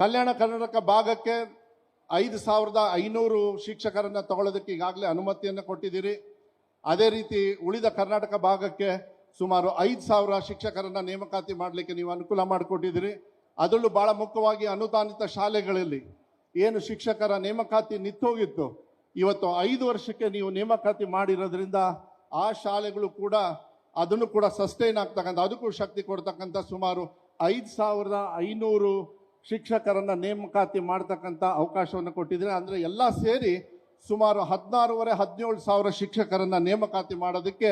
ಕಲ್ಯಾಣ ಕರ್ನಾಟಕ ಭಾಗಕ್ಕೆ ಐದು ಸಾವಿರದ ಐನೂರು ಶಿಕ್ಷಕರನ್ನ ತಗೊಳ್ಳೋದಕ್ಕೆ ಈಗಾಗಲೇ ಅನುಮತಿಯನ್ನು ಕೊಟ್ಟಿದ್ದೀರಿ. ಅದೇ ರೀತಿ ಉಳಿದ ಕರ್ನಾಟಕ ಭಾಗಕ್ಕೆ ಸುಮಾರು ಐದು ಸಾವಿರ ಶಿಕ್ಷಕರನ್ನ ನೇಮಕಾತಿ ಮಾಡಲಿಕ್ಕೆ ನೀವು ಅನುಕೂಲ ಮಾಡಿಕೊಟ್ಟಿದ್ದೀರಿ. ಅದರಲ್ಲೂ ಬಹಳ ಮುಖ್ಯವಾಗಿ ಅನುದಾನಿತ ಶಾಲೆಗಳಲ್ಲಿ ಏನು ಶಿಕ್ಷಕರ ನೇಮಕಾತಿ ನಿಂತೋಗಿತ್ತು, ಇವತ್ತು ಐದು ವರ್ಷಕ್ಕೆ ನೀವು ನೇಮಕಾತಿ ಮಾಡಿರೋದ್ರಿಂದ ಆ ಶಾಲೆಗಳು ಕೂಡ ಅದನ್ನು ಕೂಡ ಸಸ್ಟೈನ್ ಆಗ್ತಕ್ಕಂಥ, ಅದಕ್ಕೂ ಶಕ್ತಿ ಕೊಡ್ತಕ್ಕಂಥ ಸುಮಾರು ಐದು ಸಾವಿರದ ಐನೂರು ಶಿಕ್ಷಕರನ್ನ ನೇಮಕಾತಿ ಮಾಡ್ತಕ್ಕಂಥ ಅವಕಾಶವನ್ನು ಕೊಟ್ಟಿದ್ರೆ ಅಂದ್ರೆ ಎಲ್ಲ ಸೇರಿ ಸುಮಾರು ಹದಿನಾರೂವರೆ, ಹದಿನೇಳು ಸಾವಿರ ಶಿಕ್ಷಕರನ್ನ ನೇಮಕಾತಿ ಮಾಡೋದಕ್ಕೆ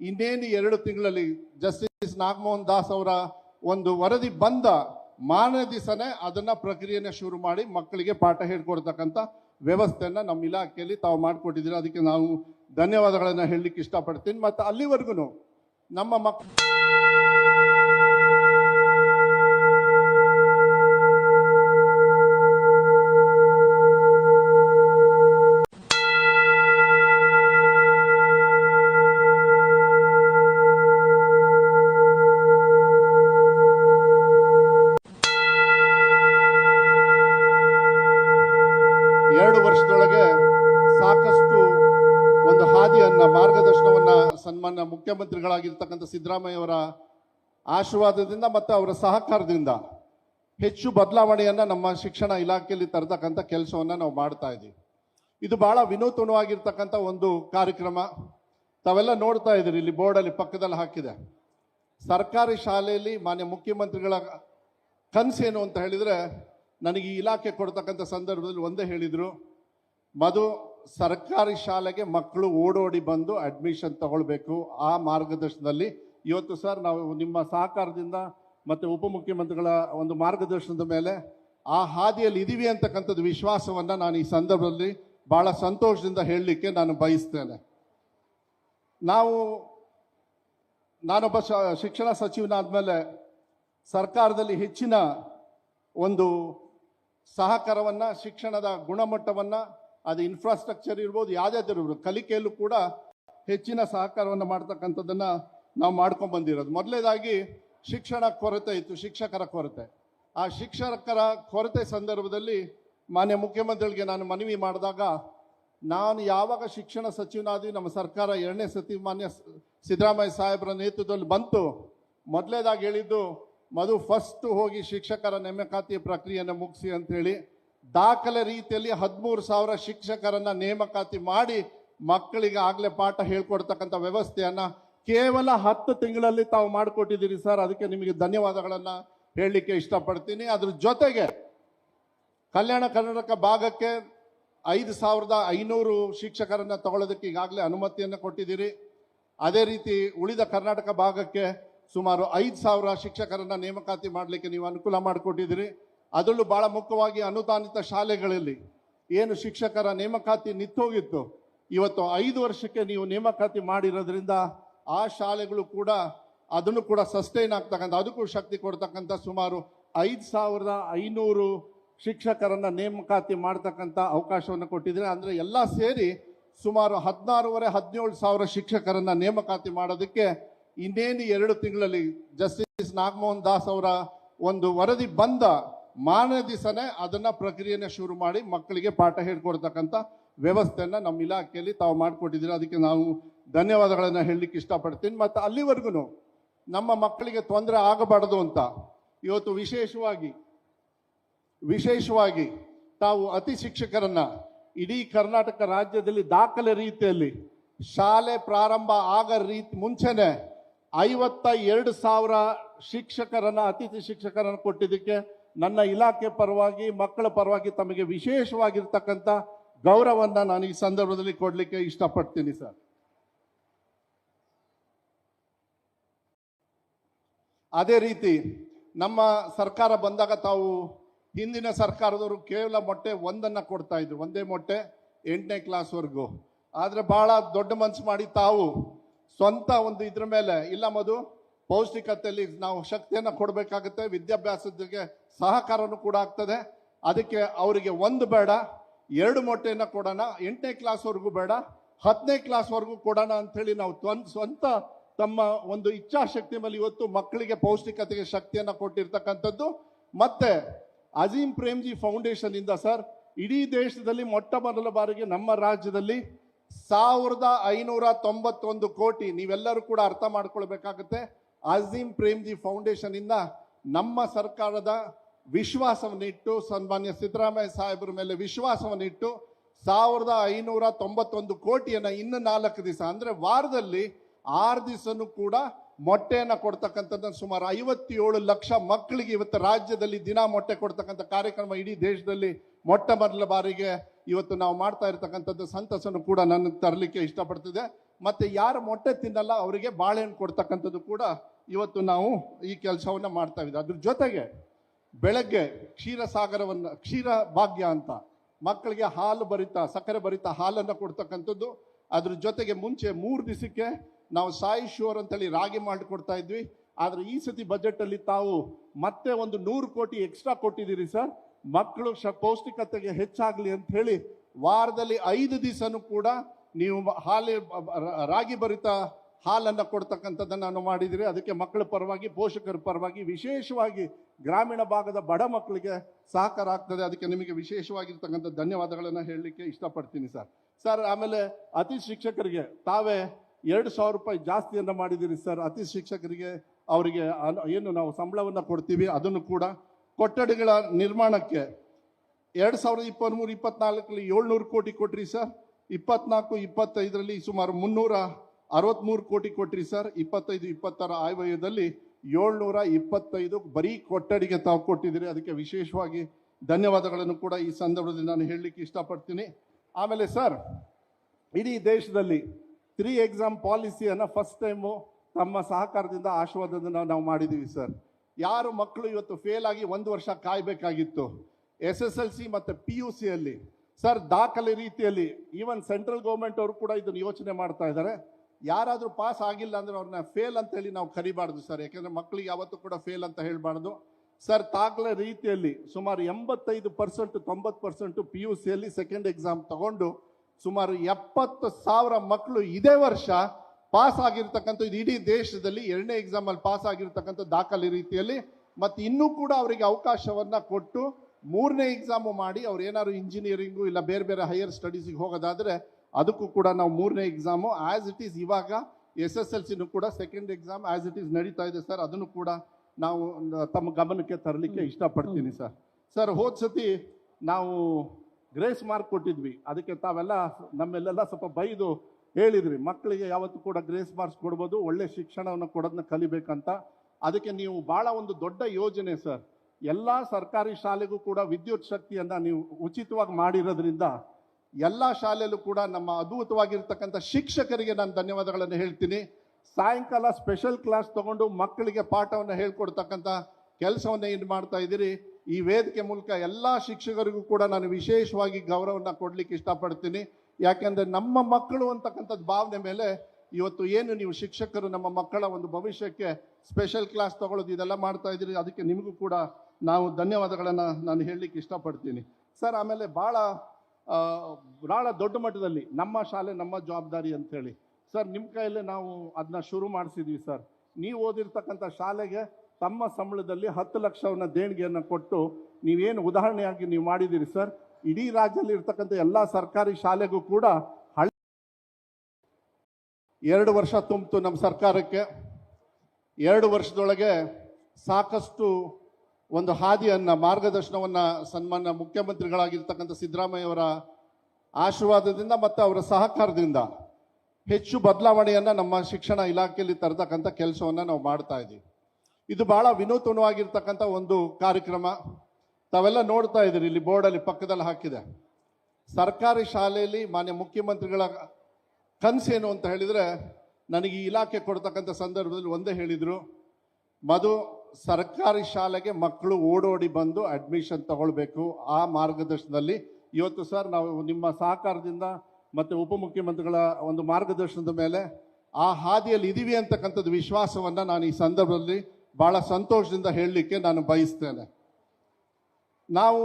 ಇನ್ನೇನು ಎರಡು ತಿಂಗಳಲ್ಲಿ ಜಸ್ಟಿಸ್ ನಾಗಮೋಹನ್ ದಾಸ್ ಅವರ ಒಂದು ವರದಿ ಬಂದ ಮಾರನೇ ದಿವಸನೇ ಅದನ್ನ ಪ್ರಕ್ರಿಯೆನ ಶುರು ಮಾಡಿ ಮಕ್ಕಳಿಗೆ ಪಾಠ ಹೇಳ್ಕೊಡ್ತಕ್ಕಂಥ ವ್ಯವಸ್ಥೆಯನ್ನು ನಮ್ಮ ಇಲಾಖೆಯಲ್ಲಿ ತಾವು ಮಾಡಿಕೊಟ್ಟಿದ್ದೀರಿ. ಅದಕ್ಕೆ ನಾವು ಧನ್ಯವಾದಗಳನ್ನ ಹೇಳಲಿಕ್ಕೆ ಇಷ್ಟಪಡ್ತೀನಿ. ಮತ್ತು ಅಲ್ಲಿವರೆಗೂ ನಮ್ಮ ಮಕ್ ಮುಖ್ಯಮಂತ್ರಿಗಳಾಗಿರ್ತಕ್ಕಂಥ ಸಿದ್ದರಾಮಯ್ಯ ಅವರ ಆಶೀರ್ವಾದದಿಂದ ಮತ್ತು ಅವರ ಸಹಕಾರದಿಂದ ಹೆಚ್ಚು ಬದಲಾವಣೆಯನ್ನು ನಮ್ಮ ಶಿಕ್ಷಣ ಇಲಾಖೆಯಲ್ಲಿ ತರತಕ್ಕಂಥ ಕೆಲಸವನ್ನು ನಾವು ಮಾಡ್ತಾ ಇದ್ದೀವಿ. ಇದು ಭಾಳ ವಿನೂತನವಾಗಿರ್ತಕ್ಕಂಥ ಒಂದು ಕಾರ್ಯಕ್ರಮ. ತಾವೆಲ್ಲ ನೋಡ್ತಾ ಇದ್ದೀರಿ, ಇಲ್ಲಿ ಬೋರ್ಡಲ್ಲಿ ಪಕ್ಕದಲ್ಲಿ ಹಾಕಿದೆ. ಸರ್ಕಾರಿ ಶಾಲೆಯಲ್ಲಿ ಮಾನ್ಯ ಮುಖ್ಯಮಂತ್ರಿಗಳ ಕನಸೇನು ಅಂತ ಹೇಳಿದರೆ, ನನಗೆ ಇಲಾಖೆ ಕೊಡ್ತಕ್ಕಂಥ ಸಂದರ್ಭದಲ್ಲಿ ಒಂದೇ ಹೇಳಿದರು. ಮಧು ಸರ್ಕಾರಿ ಶಾಲೆಗೆ ಮಕ್ಕಳು ಓಡೋಡಿ ಬಂದು ಅಡ್ಮಿಷನ್ ತಗೊಳ್ಬೇಕು. ಆ ಮಾರ್ಗದರ್ಶನದಲ್ಲಿ ಇವತ್ತು ಸರ್ ನಾವು ನಿಮ್ಮ ಸಹಕಾರದಿಂದ ಮತ್ತು ಉಪಮುಖ್ಯಮಂತ್ರಿಗಳ ಒಂದು ಮಾರ್ಗದರ್ಶನದ ಮೇಲೆ ಆ ಹಾದಿಯಲ್ಲಿ ಇದೀವಿ ಅಂತಕ್ಕಂಥದ್ದು ವಿಶ್ವಾಸವನ್ನು ನಾನು ಈ ಸಂದರ್ಭದಲ್ಲಿ ಭಾಳ ಸಂತೋಷದಿಂದ ಹೇಳಲಿಕ್ಕೆ ನಾನು ಬಯಸ್ತೇನೆ. ನಾವು, ನಾನೊಬ್ಬ ಶಿಕ್ಷಣ ಸಚಿವನಾದ್ಮೇಲೆ ಸರ್ಕಾರದಲ್ಲಿ ಹೆಚ್ಚಿನ ಒಂದು ಸಹಕಾರವನ್ನು, ಶಿಕ್ಷಣದ ಗುಣಮಟ್ಟವನ್ನ ಅದು ಇನ್ಫ್ರಾಸ್ಟ್ರಕ್ಚರ್ ಇರ್ಬೋದು, ಯಾವುದೇ ಇರ್ಬೋದು, ಕಲಿಕೆಯಲ್ಲೂ ಕೂಡ ಹೆಚ್ಚಿನ ಸಹಕಾರವನ್ನು ಮಾಡ್ತಕ್ಕಂಥದ್ದನ್ನು ನಾವು ಮಾಡ್ಕೊಂಡು ಬಂದಿರೋದು. ಮೊದಲೇದಾಗಿ ಶಿಕ್ಷಣ ಕೊರತೆ ಇತ್ತು, ಶಿಕ್ಷಕರ ಕೊರತೆ. ಆ ಶಿಕ್ಷಕರ ಕೊರತೆ ಸಂದರ್ಭದಲ್ಲಿ ಮಾನ್ಯ ಮುಖ್ಯಮಂತ್ರಿಗಳಿಗೆ ನಾನು ಮನವಿ ಮಾಡಿದಾಗ, ನಾನು ಯಾವಾಗ ಶಿಕ್ಷಣ ಸಚಿವನಾದ್ವಿ, ನಮ್ಮ ಸರ್ಕಾರ ಎರಡನೇ ಸತಿ ಮಾನ್ಯ ಸಿದ್ದರಾಮಯ್ಯ ಸಾಹೇಬರ ನೇತೃತ್ವದಲ್ಲಿ ಬಂತು, ಮೊದಲೇದಾಗಿ ಹೇಳಿದ್ದು ಮದು ಫಸ್ಟ್ ಹೋಗಿ ಶಿಕ್ಷಕರ ನೇಮಕಾತಿ ಪ್ರಕ್ರಿಯೆಯನ್ನು ಮುಗಿಸಿ ಅಂತೇಳಿ ದಾಖಲೆ ರೀತಿಯಲ್ಲಿ ಹದಿಮೂರು ಸಾವಿರ ಶಿಕ್ಷಕರನ್ನ ನೇಮಕಾತಿ ಮಾಡಿ ಮಕ್ಕಳಿಗೆ ಆಗ್ಲೇ ಪಾಠ ಹೇಳ್ಕೊಡ್ತಕ್ಕಂಥ ವ್ಯವಸ್ಥೆಯನ್ನ ಕೇವಲ ಹತ್ತು ತಿಂಗಳಲ್ಲಿ ತಾವು ಮಾಡಿಕೊಟ್ಟಿದ್ದೀರಿ ಸರ್. ಅದಕ್ಕೆ ನಿಮಗೆ ಧನ್ಯವಾದಗಳನ್ನ ಹೇಳಲಿಕ್ಕೆ ಇಷ್ಟಪಡ್ತೀನಿ. ಅದ್ರ ಜೊತೆಗೆ ಕಲ್ಯಾಣ ಕರ್ನಾಟಕ ಭಾಗಕ್ಕೆ ಐದು ಸಾವಿರದ ಐನೂರು ಶಿಕ್ಷಕರನ್ನ ತಗೊಳ್ಳೋದಕ್ಕೆ ಈಗಾಗಲೇ ಅನುಮತಿಯನ್ನು ಕೊಟ್ಟಿದ್ದೀರಿ. ಅದೇ ರೀತಿ ಉಳಿದ ಕರ್ನಾಟಕ ಭಾಗಕ್ಕೆ ಸುಮಾರು ಐದು ಸಾವಿರ ಶಿಕ್ಷಕರನ್ನ ನೇಮಕಾತಿ ಮಾಡಲಿಕ್ಕೆ ನೀವು ಅನುಕೂಲ ಮಾಡಿಕೊಟ್ಟಿದ್ದೀರಿ. ಅದರಲ್ಲೂ ಭಾಳ ಮುಖ್ಯವಾಗಿ ಅನುದಾನಿತ ಶಾಲೆಗಳಲ್ಲಿ ಏನು ಶಿಕ್ಷಕರ ನೇಮಕಾತಿ ನಿಂತೋಗಿತ್ತು. ಇವತ್ತು ಐದು ವರ್ಷಕ್ಕೆ ನೀವು ನೇಮಕಾತಿ ಮಾಡಿರೋದ್ರಿಂದ ಆ ಶಾಲೆಗಳು ಕೂಡ ಅದನ್ನು ಕೂಡ ಸಸ್ಟೈನ್ ಆಗ್ತಕ್ಕಂಥ, ಅದಕ್ಕೂ ಶಕ್ತಿ ಕೊಡ್ತಕ್ಕಂಥ ಸುಮಾರು ಐದು ಸಾವಿರದ ಐನೂರು ಶಿಕ್ಷಕರನ್ನು ನೇಮಕಾತಿ ಮಾಡ್ತಕ್ಕಂಥ ಅವಕಾಶವನ್ನು ಕೊಟ್ಟಿದ್ರೆ ಅಂದರೆ ಎಲ್ಲ ಸೇರಿ ಸುಮಾರು ಹದಿನಾರೂವರೆ, ಹದಿನೇಳು ಸಾವಿರ ಶಿಕ್ಷಕರನ್ನು ನೇಮಕಾತಿ ಮಾಡೋದಕ್ಕೆ ಇನ್ನೇನು ಎರಡು ತಿಂಗಳಲ್ಲಿ ಜಸ್ಟಿಸ್ ನಾಗಮೋಹನ್ ದಾಸ್ ಅವರ ಒಂದು ವರದಿ ಬಂದ ಮಾರನೇ ದಿವಸನೇ ಅದನ್ನ ಪ್ರಕ್ರಿಯೆನ ಶುರು ಮಾಡಿ ಮಕ್ಕಳಿಗೆ ಪಾಠ ಹೇಳ್ಕೊಡ್ತಕ್ಕಂಥ ವ್ಯವಸ್ಥೆಯನ್ನು ನಮ್ಮ ಇಲಾಖೆಯಲ್ಲಿ ತಾವು ಮಾಡಿಕೊಟ್ಟಿದ್ದೀರಿ. ಅದಕ್ಕೆ ನಾವು ಧನ್ಯವಾದಗಳನ್ನು ಹೇಳಲಿಕ್ಕೆ ಇಷ್ಟಪಡ್ತೀನಿ. ಮತ್ತು ಅಲ್ಲಿವರೆಗೂ ನಮ್ಮ ಮಕ್ಕಳಿಗೆ ತೊಂದರೆ ಆಗಬಾರದು ಅಂತ ಇವತ್ತು ವಿಶೇಷವಾಗಿ ವಿಶೇಷವಾಗಿ ತಾವು ಅತಿ ಶಿಕ್ಷಕರನ್ನ ಇಡೀ ಕರ್ನಾಟಕ ರಾಜ್ಯದಲ್ಲಿ ದಾಖಲೆ ರೀತಿಯಲ್ಲಿ ಶಾಲೆ ಪ್ರಾರಂಭ ಆಗ ರೀತಿ ಮುಂಚೆನೆ ಐವತ್ತ ಎರಡು ಸಾವಿರ ಶಿಕ್ಷಕರನ್ನ, ಅತಿಥಿ ಶಿಕ್ಷಕರನ್ನ ಕೊಟ್ಟಿದ್ದಕ್ಕೆ ನನ್ನ ಇಲಾಖೆ ಪರವಾಗಿ, ಮಕ್ಕಳ ಪರವಾಗಿ ತಮಗೆ ವಿಶೇಷವಾಗಿರ್ತಕ್ಕಂಥ ಗೌರವವನ್ನು ನಾನು ಈ ಸಂದರ್ಭದಲ್ಲಿ ಕೊಡಲಿಕ್ಕೆ ಇಷ್ಟಪಡ್ತೀನಿ, ಸರ್. ಅದೇ ರೀತಿ ನಮ್ಮ ಸರ್ಕಾರ ಬಂದಾಗ ತಾವು ಹಿಂದಿನ ಸರ್ಕಾರದವರು ಕೇವಲ ಮೊಟ್ಟೆ ಒಂದನ್ನ ಕೊಡ್ತಾ ಇದ್ರು, ಒಂದೇ ಮೊಟ್ಟೆ ಎಂಟನೇ ಕ್ಲಾಸ್ವರೆಗೂ ಆದರೆ ಬಹಳ ದೊಡ್ಡ ಮನಸ್ಸು ಮಾಡಿ ತಾವು ಸ್ವಂತ ಒಂದು ಇದ್ರ ಮೇಲೆ, ಇಲ್ಲ ಮಧು, ಪೌಷ್ಟಿಕತೆಯಲ್ಲಿ ನಾವು ಶಕ್ತಿಯನ್ನು ಕೊಡಬೇಕಾಗುತ್ತೆ ವಿದ್ಯಾಭ್ಯಾಸಕ್ಕೆ ಸಹಕಾರನೂ ಕೂಡ ಆಗ್ತದೆ. ಅದಕ್ಕೆ ಅವರಿಗೆ ಒಂದು ಬೇಡ, ಎರಡು ಮೊಟ್ಟೆಯನ್ನು ಕೊಡೋಣ, ಎಂಟನೇ ಕ್ಲಾಸ್ವರೆಗೂ ಬೇಡ, ಹತ್ತನೇ ಕ್ಲಾಸ್ವರೆಗೂ ಕೊಡೋಣ ಅಂಥೇಳಿ ನಾವು ತ್ವನ್- ಸ್ವಂತ ತಮ್ಮ ಒಂದು ಇಚ್ಛಾಶಕ್ತಿ ಮೇಲೆ ಇವತ್ತು ಮಕ್ಕಳಿಗೆ ಪೌಷ್ಟಿಕತೆಗೆ ಶಕ್ತಿಯನ್ನ ಕೊಟ್ಟಿರ್ತಕ್ಕಂಥದ್ದು. ಮತ್ತೆ ಅಜೀಂ ಪ್ರೇಮ್ಜಿ ಫೌಂಡೇಶನ್ ಇಂದ ಸರ್, ಇಡೀ ದೇಶದಲ್ಲಿ ಮೊಟ್ಟ ಮೊದಲ ಬಾರಿಗೆ ನಮ್ಮ ರಾಜ್ಯದಲ್ಲಿ ಸಾವಿರದ ಐನೂರ ತೊಂಬತ್ತೊಂದು ಕೋಟಿ ನೀವೆಲ್ಲರೂ ಕೂಡ ಅರ್ಥ ಮಾಡ್ಕೊಳ್ಬೇಕಾಗುತ್ತೆ. ಅಜೀಂ ಪ್ರೇಮ್ಜಿ ಫೌಂಡೇಶನ್ ಇಂದ ನಮ್ಮ ಸರ್ಕಾರದ ವಿಶ್ವಾಸವನ್ನಿಟ್ಟು ಸನ್ಮಾನ್ಯ ಸಿದ್ದರಾಮಯ್ಯ ಸಾಹೇಬರ ಮೇಲೆ ವಿಶ್ವಾಸವನ್ನಿಟ್ಟು ಸಾವಿರದ ಐನೂರ ತೊಂಬತ್ತೊಂದು ಕೋಟಿಯನ್ನ ಇನ್ನು ನಾಲ್ಕು ದಿವಸ, ಅಂದ್ರೆ ವಾರದಲ್ಲಿ ಆರು ದಿವಸನೂ ಕೂಡ ಮೊಟ್ಟೆಯನ್ನ ಕೊಡ್ತಕ್ಕಂಥದ್ದು ಸುಮಾರು ಐವತ್ತೇಳು ಲಕ್ಷ ಮಕ್ಕಳಿಗೆ ಇವತ್ತು ರಾಜ್ಯದಲ್ಲಿ ದಿನ ಮೊಟ್ಟೆ ಕೊಡ್ತಕ್ಕಂಥ ಕಾರ್ಯಕ್ರಮ ಇಡೀ ದೇಶದಲ್ಲಿ ಮೊಟ್ಟ ಮೊದಲ ಬಾರಿಗೆ ಇವತ್ತು ನಾವು ಮಾಡ್ತಾ ಇರ್ತಕ್ಕಂಥದ್ದು ಸಂತಸನ್ನು ಕೂಡ ನನಗೆ ತರಲಿಕ್ಕೆ ಇಷ್ಟಪಡ್ತಿದೆ. ಮತ್ತೆ ಯಾರು ಮೊಟ್ಟೆ ತಿನ್ನಲ್ಲ ಅವರಿಗೆ ಬಾಳೆಹಣ್ಣು ಕೊಡ್ತಕ್ಕಂಥದ್ದು ಕೂಡ ಇವತ್ತು ನಾವು ಈ ಕೆಲಸವನ್ನ ಮಾಡ್ತಾ ಇದ್ದೀವಿ. ಅದ್ರ ಜೊತೆಗೆ ಬೆಳಗ್ಗೆ ಕ್ಷೀರಸಾಗರವನ್ನು ಕ್ಷೀರ ಭಾಗ್ಯ ಅಂತ. ಮಕ್ಕಳಿಗೆ ಹಾಲು ಭರಿತ ಸಕ್ಕರೆ ಭರಿತ ಹಾಲನ್ನು ಕೊಡ್ತಕ್ಕಂಥದ್ದು. ಅದ್ರ ಜೊತೆಗೆ ಮುಂಚೆ ಮೂರು ದಿವಸಕ್ಕೆ ನಾವು ಸಾಯಿ ಶೋರ್ ಅಂತೇಳಿ ರಾಗಿ ಮಾಡಿ ಕೊಡ್ತಾ ಇದ್ವಿ. ಆದರೆ ಈ ಸತಿ ಬಜೆಟ್ ಅಲ್ಲಿ ತಾವು ಮತ್ತೆ ಒಂದು ನೂರು ಕೋಟಿ ಎಕ್ಸ್ಟ್ರಾ ಕೊಟ್ಟಿದ್ದೀರಿ ಸರ್. ಮಕ್ಕಳು ಶ ಪೌಷ್ಟಿಕತೆಗೆ ಹೆಚ್ಚಾಗ್ಲಿ ಅಂತ ಹೇಳಿ ವಾರದಲ್ಲಿ ಐದು ದಿವಸನೂ ಕೂಡ ನೀವು ಹಾಲಿ ರಾಗಿ ಭರಿತ ಹಾಲನ್ನು ಕೊಡ್ತಕ್ಕಂಥದ್ದನ್ನು ನಾನು ಮಾಡಿದರೆ. ಅದಕ್ಕೆ ಮಕ್ಕಳ ಪರವಾಗಿ, ಪೋಷಕರ ಪರವಾಗಿ, ವಿಶೇಷವಾಗಿ ಗ್ರಾಮೀಣ ಭಾಗದ ಬಡ ಮಕ್ಕಳಿಗೆ ಸಹಕಾರ ಆಗ್ತದೆ. ಅದಕ್ಕೆ ನಿಮಗೆ ವಿಶೇಷವಾಗಿರ್ತಕ್ಕಂಥ ಧನ್ಯವಾದಗಳನ್ನು ಹೇಳಲಿಕ್ಕೆ ಇಷ್ಟಪಡ್ತೀನಿ ಸರ್. ಸರ್, ಆಮೇಲೆ ಅತಿ ಶಿಕ್ಷಕರಿಗೆ ತಾವೇ ಎರಡು ಸಾವಿರ ರೂಪಾಯಿ ಜಾಸ್ತಿಯನ್ನು ಮಾಡಿದ್ದೀರಿ ಸರ್. ಅತಿ ಶಿಕ್ಷಕರಿಗೆ ಅವರಿಗೆ ಏನು ನಾವು ಸಂಬಳವನ್ನು ಕೊಡ್ತೀವಿ, ಅದನ್ನು ಕೂಡ ಕೊಠಡಿಗಳ ನಿರ್ಮಾಣಕ್ಕೆ ಎರಡು ಸಾವಿರದ ಇಪ್ಪತ್ತ್ಮೂರು ಇಪ್ಪತ್ನಾಲ್ಕರಲ್ಲಿ ಏಳ್ನೂರು ಕೋಟಿ ಕೊಟ್ರಿ ಸರ್. ಇಪ್ಪತ್ನಾಲ್ಕು, ಇಪ್ಪತ್ತೈದರಲ್ಲಿ ಸುಮಾರು ಮುನ್ನೂರ ಅರವತ್ತ್ಮೂರು ಕೋಟಿ ಕೊಟ್ರಿ ಸರ್. ಇಪ್ಪತ್ತೈದು, ಇಪ್ಪತ್ತರ ಆಯವ್ಯಯದಲ್ಲಿ ಏಳ್ನೂರ ಇಪ್ಪತ್ತೈದು ಬರೀ ಕೊಠಡಿಗೆ ತಾವು ಕೊಟ್ಟಿದ್ದೀರಿ. ಅದಕ್ಕೆ ವಿಶೇಷವಾಗಿ ಧನ್ಯವಾದಗಳನ್ನು ಕೂಡ ಈ ಸಂದರ್ಭದಲ್ಲಿ ನಾನು ಹೇಳಲಿಕ್ಕೆ ಇಷ್ಟಪಡ್ತೀನಿ. ಆಮೇಲೆ ಸರ್, ಇಡೀ ದೇಶದಲ್ಲಿ ತ್ರೀ ಎಕ್ಸಾಮ್ ಪಾಲಿಸಿಯನ್ನು ಫಸ್ಟ್ ಟೈಮು ತಮ್ಮ ಸಹಕಾರದಿಂದ ಆಶೀರ್ವಾದದಿಂದ ನಾವು ಮಾಡಿದ್ದೀವಿ ಸರ್. ಯಾರು ಮಕ್ಕಳು ಇವತ್ತು ಫೇಲ್ ಆಗಿ ಒಂದು ವರ್ಷ ಕಾಯಬೇಕಾಗಿತ್ತು. ಎಸ್ ಎಸ್ ಎಲ್ ಸಿ ಮತ್ತು ಪಿ ಯು ಸಿಯಲ್ಲಿ ಸರ್, ದಾಖಲೆ ರೀತಿಯಲ್ಲಿ ಈವನ್ ಸೆಂಟ್ರಲ್ ಗೌರ್ಮೆಂಟ್ ಅವರು ಕೂಡ ಇದನ್ನು ಯೋಚನೆ ಮಾಡ್ತಾ ಇದ್ದಾರೆ. ಯಾರಾದರೂ ಪಾಸ್ ಆಗಿಲ್ಲ ಅಂದ್ರೆ ಅವ್ರನ್ನ ಫೇಲ್ ಅಂತ ಹೇಳಿ ನಾವು ಕರಿಬಾರ್ದು ಸರ್ ಯಾಕೆಂದರೆ ಮಕ್ಕಳಿಗೆ ಯಾವತ್ತೂ ಕೂಡ ಫೇಲ್ ಅಂತ ಹೇಳಬಾರ್ದು. ಸರ್ ತಾಗ್ಲ ರೀತಿಯಲ್ಲಿ ಸುಮಾರು ಎಂಬತ್ತೈದು ಪರ್ಸೆಂಟ್ ತೊಂಬತ್ತು ಪರ್ಸೆಂಟು ಪಿ ಯು ಸಿಯಲ್ಲಿ ಸೆಕೆಂಡ್ ಎಕ್ಸಾಮ್ ತಗೊಂಡು ಸುಮಾರು ಎಪ್ಪತ್ತು ಸಾವಿರ ಮಕ್ಕಳು ಇದೇ ವರ್ಷ ಪಾಸ್ ಆಗಿರ್ತಕ್ಕಂಥ ಇದು ಇಡೀ ದೇಶದಲ್ಲಿ ಎರಡನೇ ಎಕ್ಸಾಮಲ್ಲಿ ಪಾಸ್ ಆಗಿರ್ತಕ್ಕಂಥ ದಾಖಲೆ ರೀತಿಯಲ್ಲಿ ಮತ್ತು ಇನ್ನೂ ಕೂಡ ಅವರಿಗೆ ಅವಕಾಶವನ್ನು ಕೊಟ್ಟು ಮೂರನೇ ಎಕ್ಸಾಮು ಮಾಡಿ ಅವ್ರು ಏನಾದ್ರು ಇಂಜಿನಿಯರಿಂಗು ಇಲ್ಲ ಬೇರೆ ಬೇರೆ ಹೈಯರ್ ಸ್ಟಡೀಸಿಗೆ ಹೋಗೋದಾದ್ರೆ ಅದಕ್ಕೂ ಕೂಡ ನಾವು ಮೂರನೇ ಎಕ್ಸಾಮು ಆ್ಯಸ್ ಇಟ್ ಈಸ್ ಇವಾಗ ಎಸ್ ಎಸ್ ಎಲ್ ಸಿನೂ ಕೂಡ second exam as it is ನಡೀತಾ ಇದೆ ಸರ್. ಅದನ್ನು ಕೂಡ ನಾವು ತಮ್ಮ ಗಮನಕ್ಕೆ ತರಲಿಕ್ಕೆ ಇಷ್ಟಪಡ್ತೀನಿ ಸರ್. ಸರ್ ಹೋದ ಸತಿ ನಾವು ಗ್ರೇಸ್ ಮಾರ್ಕ್ ಕೊಟ್ಟಿದ್ವಿ. ಅದಕ್ಕೆ ತಾವೆಲ್ಲ ನಮ್ಮೆಲ್ಲೆಲ್ಲ ಸ್ವಲ್ಪ ಬೈದು ಹೇಳಿದ್ರಿ. ಮಕ್ಕಳಿಗೆ ಯಾವತ್ತೂ ಕೂಡ ಗ್ರೇಸ್ ಮಾರ್ಕ್ಸ್ ಕೊಡ್ಬೋದು ಒಳ್ಳೆ ಶಿಕ್ಷಣವನ್ನು ಕೊಡೋದನ್ನ ಕಲಿಬೇಕಂತ. ಅದಕ್ಕೆ ನೀವು ಭಾಳ ಒಂದು ದೊಡ್ಡ ಯೋಜನೆ ಸರ್. ಎಲ್ಲ ಸರ್ಕಾರಿ ಶಾಲೆಗೂ ಕೂಡ ವಿದ್ಯುತ್ ಶಕ್ತಿಯನ್ನು ನೀವು ಉಚಿತವಾಗಿ ಮಾಡಿರೋದ್ರಿಂದ ಎಲ್ಲ ಶಾಲೆಯಲ್ಲೂ ಕೂಡ ನಮ್ಮ ಅದ್ಭುತವಾಗಿರ್ತಕ್ಕಂಥ ಶಿಕ್ಷಕರಿಗೆ ನಾನು ಧನ್ಯವಾದಗಳನ್ನು ಹೇಳ್ತೀನಿ. ಸಾಯಂಕಾಲ ಸ್ಪೆಷಲ್ ಕ್ಲಾಸ್ ತಗೊಂಡು ಮಕ್ಕಳಿಗೆ ಪಾಠವನ್ನು ಹೇಳ್ಕೊಡ್ತಕ್ಕಂಥ ಕೆಲಸವನ್ನು ಏನು ಮಾಡ್ತಾ ಇದ್ದೀರಿ. ಈ ವೇದಿಕೆ ಮೂಲಕ ಎಲ್ಲ ಶಿಕ್ಷಕರಿಗೂ ಕೂಡ ನಾನು ವಿಶೇಷವಾಗಿ ಗೌರವನ ಕೊಡ್ಲಿಕ್ಕೆ ಇಷ್ಟಪಡ್ತೀನಿ. ಯಾಕೆಂದರೆ ನಮ್ಮ ಮಕ್ಕಳು ಅಂತಕ್ಕಂಥದ್ದು ಭಾವನೆ ಮೇಲೆ ಇವತ್ತು ಏನು ನೀವು ಶಿಕ್ಷಕರು ನಮ್ಮ ಮಕ್ಕಳ ಒಂದು ಭವಿಷ್ಯಕ್ಕೆ ಸ್ಪೆಷಲ್ ಕ್ಲಾಸ್ ತಗೊಳ್ಳೋದು ಇದೆಲ್ಲ ಮಾಡ್ತಾ ಇದ್ದೀರಿ. ಅದಕ್ಕೆ ನಿಮಗೂ ಕೂಡ ನಾವು ಧನ್ಯವಾದಗಳನ್ನು ನಾನು ಹೇಳಲಿಕ್ಕೆ ಇಷ್ಟಪಡ್ತೀನಿ. ಸರ್, ಆಮೇಲೆ ಭಾಳ ಭಾಳ ದೊಡ್ಡ ಮಟ್ಟದಲ್ಲಿ ನಮ್ಮ ಶಾಲೆ, ನಮ್ಮ ಜವಾಬ್ದಾರಿ ಅಂಥೇಳಿ ಸರ್, ನಿಮ್ಮ ಕೈಯಲ್ಲೇ ನಾವು ಅದನ್ನ ಶುರು ಮಾಡಿಸಿದ್ವಿ ಸರ್. ನೀವು ಓದಿರ್ತಕ್ಕಂಥ ಶಾಲೆಗೆ ತಮ್ಮ ಸಂಬಳದಲ್ಲಿ ಹತ್ತು ಲಕ್ಷವನ್ನು ದೇಣಿಗೆಯನ್ನು ಕೊಟ್ಟು ನೀವೇನು ಉದಾಹರಣೆಯಾಗಿ ನೀವು ಮಾಡಿದ್ದೀರಿ ಸರ್? ಇಡೀ ರಾಜ್ಯದಲ್ಲಿ ಇರ್ತಕ್ಕಂಥ ಎಲ್ಲ ಸರ್ಕಾರಿ ಶಾಲೆಗೂ ಕೂಡ ಹಳೆ ಎರಡು ವರ್ಷ ತುಂಬಿತು ನಮ್ಮ ಸರ್ಕಾರಕ್ಕೆ. ಎರಡು ವರ್ಷದೊಳಗೆ ಸಾಕಷ್ಟು ಒಂದು ಹಾದಿಯನ್ನ, ಮಾರ್ಗದರ್ಶನವನ್ನ ಸನ್ಮಾನ್ಯ ಮುಖ್ಯಮಂತ್ರಿಗಳಾಗಿರ್ತಕ್ಕಂಥ ಸಿದ್ದರಾಮಯ್ಯವರ ಆಶೀರ್ವಾದದಿಂದ ಮತ್ತು ಅವರ ಸಹಕಾರದಿಂದ ಹೆಚ್ಚು ಬದಲಾವಣೆಯನ್ನ ನಮ್ಮ ಶಿಕ್ಷಣ ಇಲಾಖೆಯಲ್ಲಿ ತರತಕ್ಕಂಥ ಕೆಲಸವನ್ನ ನಾವು ಮಾಡ್ತಾ ಇದ್ದೀವಿ. ಇದು ಬಹಳ ವಿನೂತನವಾಗಿರ್ತಕ್ಕಂಥ ಒಂದು ಕಾರ್ಯಕ್ರಮ. ತಾವೆಲ್ಲ ನೋಡ್ತಾ ಇದ್ದೀರಿ, ಇಲ್ಲಿ ಬೋರ್ಡಲ್ಲಿ ಪಕ್ಕದಲ್ಲಿ ಹಾಕಿದೆ. ಸರ್ಕಾರಿ ಶಾಲೆಯಲ್ಲಿ ಮಾನ್ಯ ಮುಖ್ಯಮಂತ್ರಿಗಳ ಕನಸೇನು ಅಂತ ಹೇಳಿದರೆ, ನನಗೆ ಇಲಾಖೆ ಕೊಡ್ತಕ್ಕಂಥ ಸಂದರ್ಭದಲ್ಲಿ ಒಂದೇ ಹೇಳಿದರು. ಮಧು ಸರ್ಕಾರಿ ಶಾಲೆಗೆ ಮಕ್ಕಳು ಓಡೋಡಿ ಬಂದು ಅಡ್ಮಿಷನ್ ತಗೊಳ್ಬೇಕು ಆ ಮಾರ್ಗದರ್ಶನದಲ್ಲಿ. ಇವತ್ತು ಸರ್ ನಾವು ನಿಮ್ಮ ಸಹಕಾರದಿಂದ ಮತ್ತು ಉಪಮುಖ್ಯಮಂತ್ರಿಗಳ ಒಂದು ಮಾರ್ಗದರ್ಶನದ ಮೇಲೆ ಆ ಹಾದಿಯಲ್ಲಿ ಇದೀವಿ ಅಂತಕ್ಕಂಥದ್ದು ವಿಶ್ವಾಸವನ್ನ ನಾನು ಈ ಸಂದರ್ಭದಲ್ಲಿ ಬಹಳ ಸಂತೋಷದಿಂದ ಹೇಳಲಿಕ್ಕೆ ನಾನು ಬಯಸ್ತೇನೆ. ನಾವು,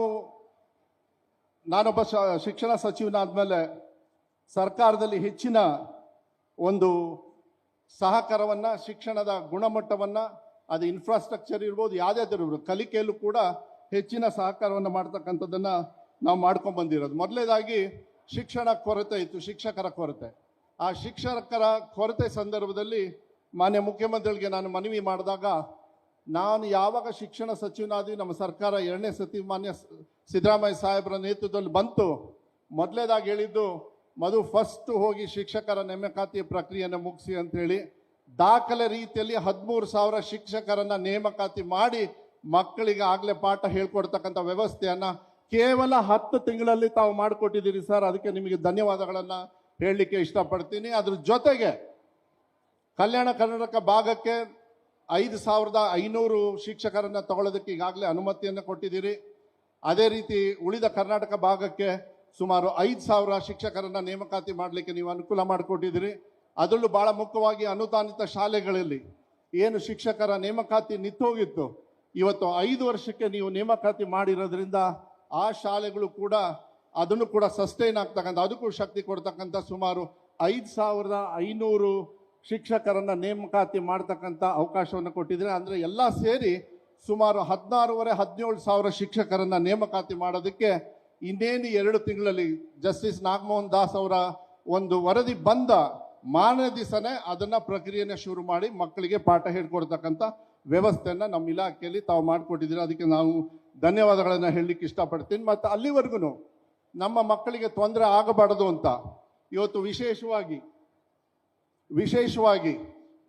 ನಾನೊಬ್ಬ ಶಿಕ್ಷಣ ಶಿಕ್ಷಣ ಸಚಿವನಾದ್ಮೇಲೆ ಸರ್ಕಾರದಲ್ಲಿ ಹೆಚ್ಚಿನ ಒಂದು ಸಹಕಾರವನ್ನ, ಶಿಕ್ಷಣದ ಗುಣಮಟ್ಟವನ್ನ ಅದು ಇನ್ಫ್ರಾಸ್ಟ್ರಕ್ಚರ್ ಇರ್ಬೋದು, ಯಾವುದೇ ಇರ್ಬೋದು, ಕಲಿಕೆಯಲ್ಲೂ ಕೂಡ ಹೆಚ್ಚಿನ ಸಹಕಾರವನ್ನು ಮಾಡ್ತಕ್ಕಂಥದ್ದನ್ನು ನಾವು ಮಾಡ್ಕೊಂಡ್ ಬಂದಿರೋದು. ಮೊದಲೇದಾಗಿ ಶಿಕ್ಷಣ ಕೊರತೆ ಇತ್ತು, ಶಿಕ್ಷಕರ ಕೊರತೆ. ಆ ಶಿಕ್ಷಕರ ಕೊರತೆ ಸಂದರ್ಭದಲ್ಲಿ ಮಾನ್ಯ ಮುಖ್ಯಮಂತ್ರಿಗಳಿಗೆ ನಾನು ಮನವಿ ಮಾಡಿದಾಗ, ನಾನು ಯಾವಾಗ ಶಿಕ್ಷಣ ಸಚಿವನಾದಿ ನಮ್ಮ ಸರ್ಕಾರ ಎರಡನೇ ಸತಿ ಮಾನ್ಯ ಸಿದ್ದರಾಮಯ್ಯ ಸಾಹೇಬರ ನೇತೃತ್ವದಲ್ಲಿ ಬಂತು, ಮೊದಲೇದಾಗಿ ಹೇಳಿದ್ದು ಮದು ಫಸ್ಟ್ ಹೋಗಿ ಶಿಕ್ಷಕರ ನೇಮಕಾತಿ ಪ್ರಕ್ರಿಯೆಯನ್ನು ಮುಗಿಸಿ ಅಂಥೇಳಿ ದಾಖಲೆ ರೀತಿಯಲ್ಲಿ ಹದಿಮೂರು ಸಾವಿರ ಶಿಕ್ಷಕರನ್ನ ನೇಮಕಾತಿ ಮಾಡಿ ಮಕ್ಕಳಿಗೆ ಆಗ್ಲೇ ಪಾಠ ಹೇಳ್ಕೊಡ್ತಕ್ಕಂಥ ವ್ಯವಸ್ಥೆಯನ್ನ ಕೇವಲ ಹತ್ತು ತಿಂಗಳಲ್ಲಿ ತಾವು ಮಾಡಿಕೊಟ್ಟಿದ್ದೀರಿ ಸರ್. ಅದಕ್ಕೆ ನಿಮಗೆ ಧನ್ಯವಾದಗಳನ್ನ ಹೇಳಲಿಕ್ಕೆ ಇಷ್ಟಪಡ್ತೀನಿ. ಅದ್ರ ಜೊತೆಗೆ ಕಲ್ಯಾಣ ಕರ್ನಾಟಕ ಭಾಗಕ್ಕೆ ಐದು ಸಾವಿರದ ಐನೂರು ಶಿಕ್ಷಕರನ್ನ ತಗೊಳ್ಳೋದಕ್ಕೆ ಈಗಾಗಲೇ ಅನುಮತಿಯನ್ನು ಕೊಟ್ಟಿದ್ದೀರಿ. ಅದೇ ರೀತಿ ಉಳಿದ ಕರ್ನಾಟಕ ಭಾಗಕ್ಕೆ ಸುಮಾರು ಐದು ಸಾವಿರ ಶಿಕ್ಷಕರನ್ನ ನೇಮಕಾತಿ ಮಾಡಲಿಕ್ಕೆ ನೀವು ಅನುಕೂಲ ಮಾಡಿಕೊಟ್ಟಿದ್ದೀರಿ. ಅದರಲ್ಲೂ ಭಾಳ ಮುಖ್ಯವಾಗಿ ಅನುದಾನಿತ ಶಾಲೆಗಳಲ್ಲಿ ಏನು ಶಿಕ್ಷಕರ ನೇಮಕಾತಿ ನಿಂತೋಗಿತ್ತು. ಇವತ್ತು ಐದು ವರ್ಷಕ್ಕೆ ನೀವು ನೇಮಕಾತಿ ಮಾಡಿರೋದ್ರಿಂದ ಆ ಶಾಲೆಗಳು ಕೂಡ ಅದನ್ನು ಕೂಡ ಸಸ್ಟೈನ್ ಆಗ್ತಕ್ಕಂಥ, ಅದಕ್ಕೂ ಶಕ್ತಿ ಕೊಡ್ತಕ್ಕಂಥ ಸುಮಾರು ಐದು ಸಾವಿರದ ಐನೂರು ಶಿಕ್ಷಕರನ್ನು ನೇಮಕಾತಿ ಮಾಡ್ತಕ್ಕಂಥ ಅವಕಾಶವನ್ನು ಕೊಟ್ಟಿದ್ರೆ ಅಂದರೆ ಎಲ್ಲ ಸೇರಿ ಸುಮಾರು ಹದಿನಾರೂವರೆ, ಹದಿನೇಳು ಸಾವಿರ ಶಿಕ್ಷಕರನ್ನು ನೇಮಕಾತಿ ಮಾಡೋದಕ್ಕೆ ಇನ್ನೇನು ಎರಡು ತಿಂಗಳಲ್ಲಿ ಜಸ್ಟಿಸ್ ನಾಗಮೋಹನ್ ದಾಸ್ ಅವರ ಒಂದು ವರದಿ ಬಂದ ಮಾರನೇ ದಿವಸನೇ ಅದನ್ನ ಪ್ರಕ್ರಿಯೆನ ಶುರು ಮಾಡಿ ಮಕ್ಕಳಿಗೆ ಪಾಠ ಹೇಳ್ಕೊಡ್ತಕ್ಕಂಥ ವ್ಯವಸ್ಥೆಯನ್ನು ನಮ್ಮ ಇಲಾಖೆಯಲ್ಲಿ ತಾವು ಮಾಡಿಕೊಟ್ಟಿದ್ದೀರಿ. ಅದಕ್ಕೆ ನಾವು ಧನ್ಯವಾದಗಳನ್ನು ಹೇಳಲಿಕ್ಕೆ ಇಷ್ಟಪಡ್ತೀನಿ. ಮತ್ತು ಅಲ್ಲಿವರೆಗೂ ನಮ್ಮ ಮಕ್ಕಳಿಗೆ ತೊಂದರೆ ಆಗಬಾರದು ಅಂತ ಇವತ್ತು ವಿಶೇಷವಾಗಿ ವಿಶೇಷವಾಗಿ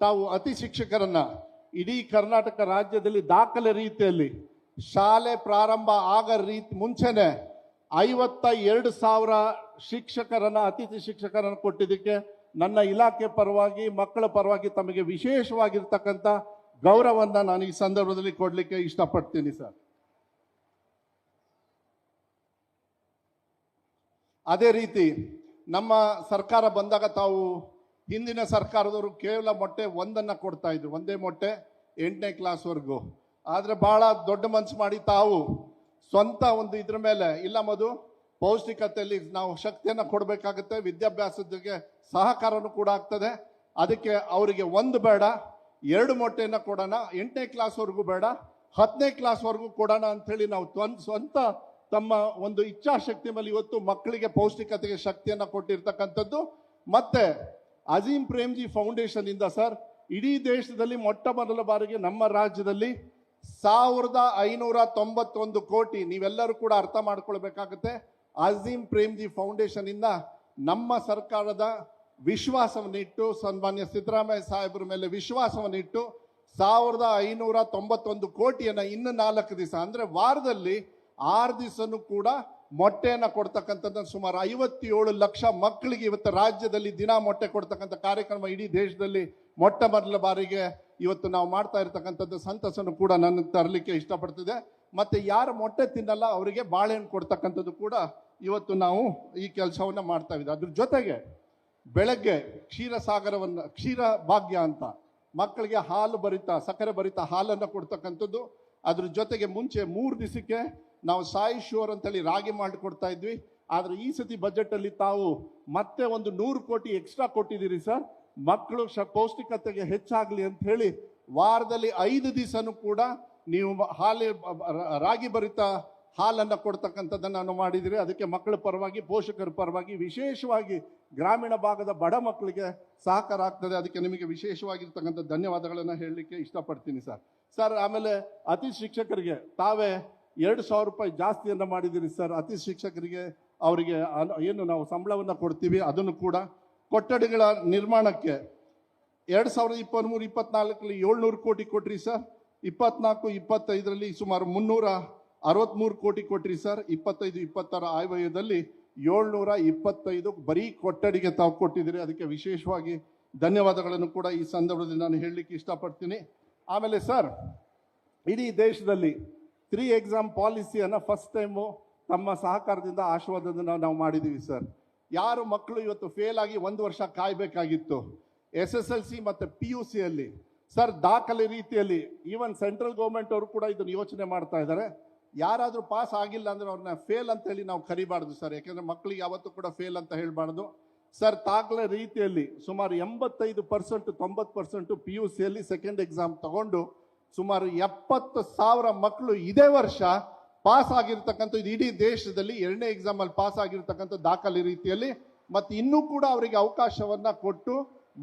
ತಾವು ಅತಿ ಶಿಕ್ಷಕರನ್ನ ಇಡೀ ಕರ್ನಾಟಕ ರಾಜ್ಯದಲ್ಲಿ ದಾಖಲೆ ರೀತಿಯಲ್ಲಿ ಶಾಲೆ ಪ್ರಾರಂಭ ಆಗ ರೀತಿ ಮುಂಚೆನೆ ಐವತ್ತ ಎರಡು ಸಾವಿರ ಶಿಕ್ಷಕರನ್ನ, ಅತಿಥಿ ಶಿಕ್ಷಕರನ್ನ ಕೊಟ್ಟಿದ್ದಕ್ಕೆ ನನ್ನ ಇಲಾಖೆ ಪರವಾಗಿ, ಮಕ್ಕಳ ಪರವಾಗಿ ತಮಗೆ ವಿಶೇಷವಾಗಿರ್ತಕ್ಕಂಥ ಗೌರವವನ್ನು ನಾನು ಈ ಸಂದರ್ಭದಲ್ಲಿ ಕೊಡಲಿಕ್ಕೆ ಇಷ್ಟಪಡ್ತೀನಿ, ಸರ್. ಅದೇ ರೀತಿ ನಮ್ಮ ಸರ್ಕಾರ ಬಂದಾಗ ತಾವು ಹಿಂದಿನ ಸರ್ಕಾರದವರು ಕೇವಲ ಮೊಟ್ಟೆ ಒಂದನ್ನ ಕೊಡ್ತಾ ಇದ್ರು. ಒಂದೇ ಮೊಟ್ಟೆ ಎಂಟನೇ ಕ್ಲಾಸ್ವರೆಗೂ ಆದರೆ ಬಹಳ ದೊಡ್ಡ ಮನಸ್ಸು ಮಾಡಿ ತಾವು ಸ್ವಂತ ಒಂದು ಇದ್ರ ಮೇಲೆ. ಇಲ್ಲ ಮಧು, ಪೌಷ್ಟಿಕತೆಯಲ್ಲಿ ನಾವು ಶಕ್ತಿಯನ್ನ ಕೊಡಬೇಕಾಗುತ್ತೆ ವಿದ್ಯಾಭ್ಯಾಸಕ್ಕೆ ಸಹಕಾರನೂ ಕೂಡ ಆಗ್ತದೆ. ಅದಕ್ಕೆ ಅವರಿಗೆ ಒಂದು ಬೇಡ, ಎರಡು ಮೊಟ್ಟೆಯನ್ನು ಕೊಡೋಣ, ಎಂಟನೇ ಕ್ಲಾಸ್ವರೆಗೂ ಬೇಡ, ಹತ್ತನೇ ಕ್ಲಾಸ್ವರೆಗೂ ಕೊಡೋಣ ಅಂಥೇಳಿ ನಾವು ತ್ವನ್- ಸ್ವಂತ ತಮ್ಮ ಒಂದು ಇಚ್ಛಾಶಕ್ತಿ ಮೇಲೆ ಇವತ್ತು ಮಕ್ಕಳಿಗೆ ಪೌಷ್ಟಿಕತೆಗೆ ಶಕ್ತಿಯನ್ನ ಕೊಟ್ಟಿರ್ತಕ್ಕಂಥದ್ದು. ಮತ್ತೆ ಅಜೀಂ ಪ್ರೇಮ್ಜಿ ಫೌಂಡೇಶನ್ ಇಂದ ಸರ್, ಇಡೀ ದೇಶದಲ್ಲಿ ಮೊಟ್ಟ ಮೊದಲ ಬಾರಿಗೆ ನಮ್ಮ ರಾಜ್ಯದಲ್ಲಿ ಸಾವಿರದ ಐನೂರ ತೊಂಬತ್ತೊಂದು ಕೋಟಿ ನೀವೆಲ್ಲರೂ ಕೂಡ ಅರ್ಥ ಮಾಡ್ಕೊಳ್ಬೇಕಾಗುತ್ತೆ. ಅಜೀಂ ಪ್ರೇಮ್ಜಿ ಫೌಂಡೇಶನ್ ಇಂದ ನಮ್ಮ ಸರ್ಕಾರದ ವಿಶ್ವಾಸವನ್ನಿಟ್ಟು ಸನ್ಮಾನ್ಯ ಸಿದ್ದರಾಮಯ್ಯ ಸಾಹೇಬರ ಮೇಲೆ ವಿಶ್ವಾಸವನ್ನಿಟ್ಟು ಸಾವಿರದ ಐನೂರ ತೊಂಬತ್ತೊಂದು ಕೋಟಿಯನ್ನ ಇನ್ನು ನಾಲ್ಕು ದಿವಸ, ಅಂದ್ರೆ ವಾರದಲ್ಲಿ ಆರು ದಿವಸನೂ ಕೂಡ ಮೊಟ್ಟೆಯನ್ನು ಕೊಡ್ತಕ್ಕಂಥದ್ದು ಸುಮಾರು ಐವತ್ತೇಳು ಲಕ್ಷ ಮಕ್ಕಳಿಗೆ ಇವತ್ತು ರಾಜ್ಯದಲ್ಲಿ ದಿನ ಮೊಟ್ಟೆ ಕೊಡ್ತಕ್ಕಂಥ ಕಾರ್ಯಕ್ರಮ ಇಡೀ ದೇಶದಲ್ಲಿ ಮೊಟ್ಟ ಮೊದಲ ಬಾರಿಗೆ ಇವತ್ತು ನಾವು ಮಾಡ್ತಾ ಇರ್ತಕ್ಕಂಥದ್ದು ಸಂತಸನ್ನು ಕೂಡ ನನ್ನ ತರಲಿಕ್ಕೆ ಇಷ್ಟಪಡ್ತಿದೆ. ಮತ್ತೆ ಯಾರು ಮೊಟ್ಟೆ ತಿನ್ನಲ್ಲ ಅವರಿಗೆ ಬಾಳೆಹಣ್ಣು ಕೊಡ್ತಕ್ಕಂಥದ್ದು ಕೂಡ ಇವತ್ತು ನಾವು ಈ ಕೆಲಸವನ್ನ ಮಾಡ್ತಾ ಇದ್ದೀವಿ. ಅದ್ರ ಜೊತೆಗೆ ಬೆಳಗ್ಗೆ ಕ್ಷೀರಸಾಗರವನ್ನು ಕ್ಷೀರ ಭಾಗ್ಯ ಅಂತ. ಮಕ್ಕಳಿಗೆ ಹಾಲು ಭರಿತ ಸಕ್ಕರೆ ಭರಿತ ಹಾಲನ್ನು ಕೊಡ್ತಕ್ಕಂಥದ್ದು. ಅದ್ರ ಜೊತೆಗೆ ಮುಂಚೆ ಮೂರು ದಿವಸಕ್ಕೆ ನಾವು ಸಾಯಿ ಶೋರ್ ಅಂತೇಳಿ ರಾಗಿ ಮಾಡಿ ಕೊಡ್ತಾ ಇದ್ವಿ. ಆದರೆ ಈ ಸತಿ ಬಜೆಟ್ ಅಲ್ಲಿ ತಾವು ಮತ್ತೆ ಒಂದು ನೂರು ಕೋಟಿ ಎಕ್ಸ್ಟ್ರಾ ಕೊಟ್ಟಿದ್ದೀರಿ ಸರ್. ಮಕ್ಕಳು ಶ ಪೌಷ್ಟಿಕತೆಗೆ ಹೆಚ್ಚಾಗ್ಲಿ ಅಂತ ಹೇಳಿ ವಾರದಲ್ಲಿ ಐದು ದಿವಸನೂ ಕೂಡ ನೀವು ಹಾಲಿ ರಾಗಿ ಭರಿತ ಹಾಲನ್ನ ಕೊಡ್ತಕ್ಕಂಥದ್ದನ್ನು ನಾನು ಮಾಡಿದಿರಿ ಅದಕ್ಕೆ ಮಕ್ಕಳ ಪರವಾಗಿ, ಪೋಷಕರ ಪರವಾಗಿ, ವಿಶೇಷವಾಗಿ ಗ್ರಾಮೀಣ ಭಾಗದ ಬಡ ಮಕ್ಕಳಿಗೆ ಸಹಕಾರ ಆಗ್ತದೆ ಅದಕ್ಕೆ ನಿಮಗೆ ವಿಶೇಷವಾಗಿರ್ತಕ್ಕಂಥ ಧನ್ಯವಾದಗಳನ್ನು ಹೇಳಲಿಕ್ಕೆ ಇಷ್ಟಪಡ್ತೀನಿ ಸರ್. ಸರ್, ಆಮೇಲೆ ಅತಿ ಶಿಕ್ಷಕರಿಗೆ ತಾವೇ ಎರಡು ಸಾವಿರ ರೂಪಾಯಿ ಜಾಸ್ತಿಯನ್ನು ಮಾಡಿದ್ದೀರಿ ಸರ್. ಅತಿ ಶಿಕ್ಷಕರಿಗೆ ಅವರಿಗೆ ಏನು ನಾವು ಸಂಬಳವನ್ನು ಕೊಡ್ತೀವಿ, ಅದನ್ನು ಕೂಡ ಕೊಠಡಿಗಳ ನಿರ್ಮಾಣಕ್ಕೆ ಎರಡು ಸಾವಿರದ ಇಪ್ಪತ್ತ್ಮೂರು ಇಪ್ಪತ್ನಾಲ್ಕರಲ್ಲಿ ಏಳ್ನೂರು ಕೋಟಿ ಕೊಟ್ರಿ ಸರ್. ಇಪ್ಪತ್ನಾಲ್ಕು, ಇಪ್ಪತ್ತೈದರಲ್ಲಿ ಸುಮಾರು ಮುನ್ನೂರ ಅರವತ್ಮೂರು ಕೋಟಿ ಕೊಟ್ರಿ ಸರ್. ಇಪ್ಪತ್ತೈದು, ಇಪ್ಪತ್ತರ ಆಯವ್ಯದಲ್ಲಿ ಏಳ್ನೂರ ಇಪ್ಪತ್ತೈದು ಬರೀ ಕೊಠಡಿಗೆ ತಾವು ಕೊಟ್ಟಿದ್ದೀರಿ. ಅದಕ್ಕೆ ವಿಶೇಷವಾಗಿ ಧನ್ಯವಾದಗಳನ್ನು ಕೂಡ ಈ ಸಂದರ್ಭದಲ್ಲಿ ನಾನು ಹೇಳಲಿಕ್ಕೆ ಇಷ್ಟಪಡ್ತೀನಿ. ಆಮೇಲೆ ಸರ್, ಇಡೀ ದೇಶದಲ್ಲಿ ತ್ರೀ ಎಕ್ಸಾಮ್ ಪಾಲಿಸಿಯನ್ನು ಫಸ್ಟ್ ಟೈಮು ತಮ್ಮ ಸಹಕಾರದಿಂದ ಆಶೀರ್ವಾದದಿಂದ ನಾವು ಮಾಡಿದ್ದೀವಿ ಸರ್. ಯಾರು ಮಕ್ಕಳು ಇವತ್ತು ಫೇಲ್ ಆಗಿ ಒಂದು ವರ್ಷ ಕಾಯಬೇಕಾಗಿತ್ತು. ಎಸ್ ಎಸ್ ಎಲ್ ಸಿ ಮತ್ತು ಪಿ ಯು ಸಿಯಲ್ಲಿ ಸರ್, ದಾಖಲೆ ರೀತಿಯಲ್ಲಿ ಈವನ್ ಸೆಂಟ್ರಲ್ ಗೌರ್ಮೆಂಟ್ ಅವರು ಕೂಡ ಇದನ್ನು ಯೋಚನೆ ಮಾಡ್ತಾ ಇದ್ದಾರೆ. ಯಾರಾದರೂ ಪಾಸ್ ಆಗಿಲ್ಲ ಅಂದ್ರೆ ಅವ್ರನ್ನ ಫೇಲ್ ಅಂತ ಹೇಳಿ ನಾವು ಕರಿಬಾರ್ದು ಸರ್. ಯಾಕೆಂದರೆ ಮಕ್ಕಳಿಗೆ ಯಾವತ್ತೂ ಕೂಡ ಫೇಲ್ ಅಂತ ಹೇಳಬಾರ್ದು. ಸರ್, ತಾಗ್ಲ ರೀತಿಯಲ್ಲಿ ಸುಮಾರು ಎಂಬತ್ತೈದು ಪರ್ಸೆಂಟ್ ತೊಂಬತ್ತು ಪರ್ಸೆಂಟು ಪಿ ಯು ಸಿಯಲ್ಲಿ ಸೆಕೆಂಡ್ ಎಕ್ಸಾಮ್ ತಗೊಂಡು ಸುಮಾರು ಎಪ್ಪತ್ತು ಸಾವಿರ ಮಕ್ಕಳು ಇದೇ ವರ್ಷ ಪಾಸ್ ಆಗಿರ್ತಕ್ಕಂಥ, ಇದು ಇಡೀ ದೇಶದಲ್ಲಿ ಎರಡನೇ ಎಕ್ಸಾಮಲ್ಲಿ ಪಾಸ್ ಆಗಿರ್ತಕ್ಕಂಥ ದಾಖಲೆ ರೀತಿಯಲ್ಲಿ ಮತ್ತು ಇನ್ನೂ ಕೂಡ ಅವರಿಗೆ ಅವಕಾಶವನ್ನು ಕೊಟ್ಟು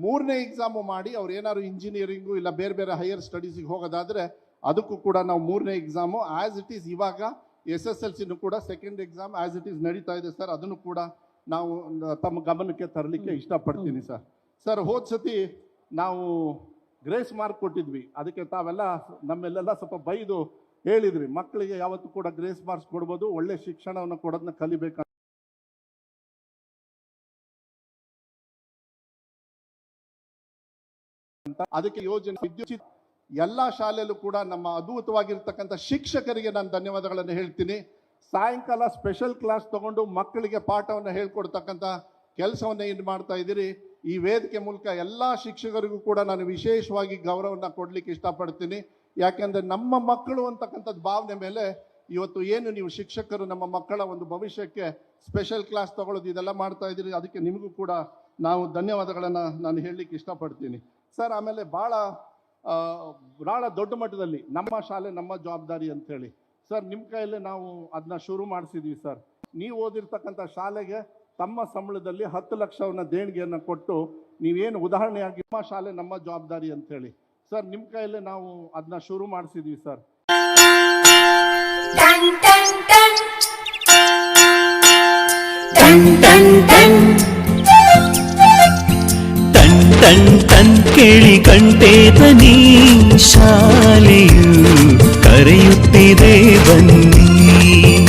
ಮೂರನೇ ಎಕ್ಸಾಮು ಮಾಡಿ ಅವ್ರು ಏನಾದ್ರು ಇಂಜಿನಿಯರಿಂಗು ಇಲ್ಲ ಬೇರೆ ಬೇರೆ ಹೈಯರ್ ಸ್ಟಡೀಸಿಗೆ ಹೋಗೋದಾದ್ರೆ ಅದಕ್ಕೂ ಕೂಡ ನಾವು ಮೂರನೇ ಎಕ್ಸಾಮು ಆ್ಯಸ್ ಇಟ್ ಈಸ್ ಇವಾಗ ಎಸ್ ಎಸ್ ಎಲ್ ಸಿನೂ ಕೂಡ second exam as it is ನಡೀತಾ ಇದೆ ಸರ್ ಅದನ್ನು ಕೂಡ ನಾವು ತಮ್ಮ ಗಮನಕ್ಕೆ ತರಲಿಕ್ಕೆ ಇಷ್ಟಪಡ್ತೀನಿ ಸರ್ ಸರ್ ಹೋದ ಸತಿ ನಾವು ಗ್ರೇಸ್ ಮಾರ್ಕ್ ಕೊಟ್ಟಿದ್ವಿ. ಅದಕ್ಕೆ ತಾವೆಲ್ಲ ನಮ್ಮೆಲ್ಲೆಲ್ಲ ಸ್ವಲ್ಪ ಬೈದು ಹೇಳಿದ್ರಿ. ಮಕ್ಕಳಿಗೆ ಯಾವತ್ತೂ ಕೂಡ ಗ್ರೇಸ್ ಮಾರ್ಕ್ಸ್ ಕೊಡ್ಬೋದು. ಒಳ್ಳೆ ಶಿಕ್ಷಣವನ್ನು ಕೊಡೋದನ್ನ ಕಲಿಬೇಕು ಅಂತ. ಅದಕ್ಕೆ ಯೋಜನೆ ವಿದ್ಯುತ್ ಎಲ್ಲಾ ಶಾಲೆಯಲ್ಲೂ ಕೂಡ ನಮ್ಮ ಅದ್ಭುತವಾಗಿರ್ತಕ್ಕಂಥ ಶಿಕ್ಷಕರಿಗೆ ನಾನು ಧನ್ಯವಾದಗಳನ್ನು ಹೇಳ್ತೀನಿ. ಸಾಯಂಕಾಲ ಸ್ಪೆಷಲ್ ಕ್ಲಾಸ್ ತಗೊಂಡು ಮಕ್ಕಳಿಗೆ ಪಾಠವನ್ನು ಹೇಳ್ಕೊಡ್ತಕ್ಕಂಥ ಕೆಲಸವನ್ನ ಏನು ಮಾಡ್ತಾ ಇದ್ದೀರಿ. ಈ ವೇದಿಕೆ ಮೂಲಕ ಎಲ್ಲ ಶಿಕ್ಷಕರಿಗೂ ಕೂಡ ನಾನು ವಿಶೇಷವಾಗಿ ಗೌರವನ ಕೊಡಲಿಕ್ಕೆ ಇಷ್ಟಪಡ್ತೀನಿ. ಯಾಕೆಂದರೆ ನಮ್ಮ ಮಕ್ಕಳು ಅಂತಕ್ಕಂಥದ್ದು ಭಾವನೆ ಮೇಲೆ ಇವತ್ತು ಏನು ನೀವು ಶಿಕ್ಷಕರು ನಮ್ಮ ಮಕ್ಕಳ ಒಂದು ಭವಿಷ್ಯಕ್ಕೆ ಸ್ಪೆಷಲ್ ಕ್ಲಾಸ್ ತಗೊಳ್ಳೋದು ಇದೆಲ್ಲ ಮಾಡ್ತಾ ಇದ್ದೀರಿ. ಅದಕ್ಕೆ ನಿಮಗೂ ಕೂಡ ನಾವು ಧನ್ಯವಾದಗಳನ್ನು ನಾನು ಹೇಳಲಿಕ್ಕೆ ಇಷ್ಟಪಡ್ತೀನಿ. ಸರ್, ಆಮೇಲೆ ಭಾಳ ಭಾಳ ದೊಡ್ಡ ಮಟ್ಟದಲ್ಲಿ ನಮ್ಮ ಶಾಲೆ, ನಮ್ಮ ಜವಾಬ್ದಾರಿ ಅಂತ ಹೇಳಿ ಸರ್, ನಿಮ್ಮ ಕೈಯಲ್ಲೇ ನಾವು ಅದನ್ನ ಶುರು ಮಾಡಿಸಿದ್ವಿ ಸರ್. ನೀವು ಓದಿರ್ತಕ್ಕಂಥ ಶಾಲೆಗೆ ತಮ್ಮ ಸಂಬಳದಲ್ಲಿ ಹತ್ತು ಲಕ್ಷವನ್ನ ದೇಣಿಗೆಯನ್ನು ಕೊಟ್ಟು ನೀವೇನು ಉದಾಹರಣೆಯಾಗಿ ನಮ್ಮ ಶಾಲೆ, ನಮ್ಮ ಜವಾಬ್ದಾರಿ ಅಂತ ಹೇಳಿ ಸರ್, ನಿಮ್ಮ ಕೈಯಲ್ಲೇ ನಾವು ಅದನ್ನ ಶುರು ಮಾಡಿಸಿದ್ವಿ ಸರ್. Dun dun dun. ತನ್ ಟನ್ ಕೇಳಿ ಕಂಟೆ ತನಿ ಶಾಲೆಯು ಕರೆಯುತ್ತಿದೆ ಬನ್ನಿ.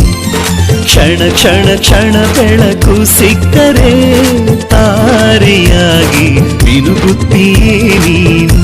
ಕ್ಷಣ ಕ್ಷಣ ಕ್ಷಣ ಬೆಳಕು ಸಿಕ್ಕರೆ, ತಾರೆಯಾಗಿ ಮಿನುಗುತ್ತೀಯೇ ನೀನು.